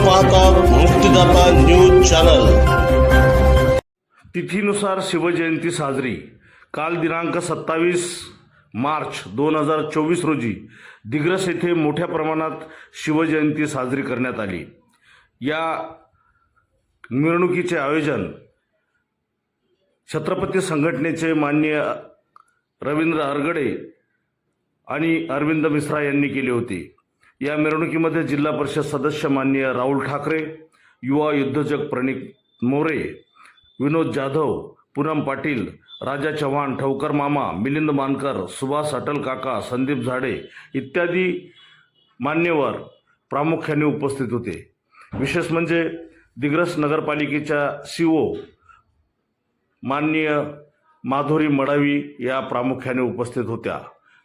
मुक्तिदाता news channel. तिथीनुसार शिवजयंती साजरी. काल दिनांक सत्तावीस मार्च दोन हजार चोवीस रोजी दिग्रस येथे मोठ्या प्रमाणात शिवजयंती साजरी करण्यात आली. या मिरवणुकीचे आयोजन छत्रपती संघटनेचे माननीय रवींद्र अरगडे आणि अरविंद मिश्रा यांनी केले होते. या मिरवणुकीमध्ये जिल्हा परिषद सदस्य माननीय राहुल ठाकरे युवा युद्धजग प्रणित मोरे विनोद जाधव पूनम पाटील राजा चव्हाण ठवकर मामा मिलिंद मानकर सुभाष अटल काका संदीप झाडे इत्यादी मान्यवर प्रामुख्याने उपस्थित होते. विशेष म्हणजे दिग्रस नगरपालिकेच्या सी ओ माननीय माधुरी मडावी या प्रामुख्याने उपस्थित होत्या.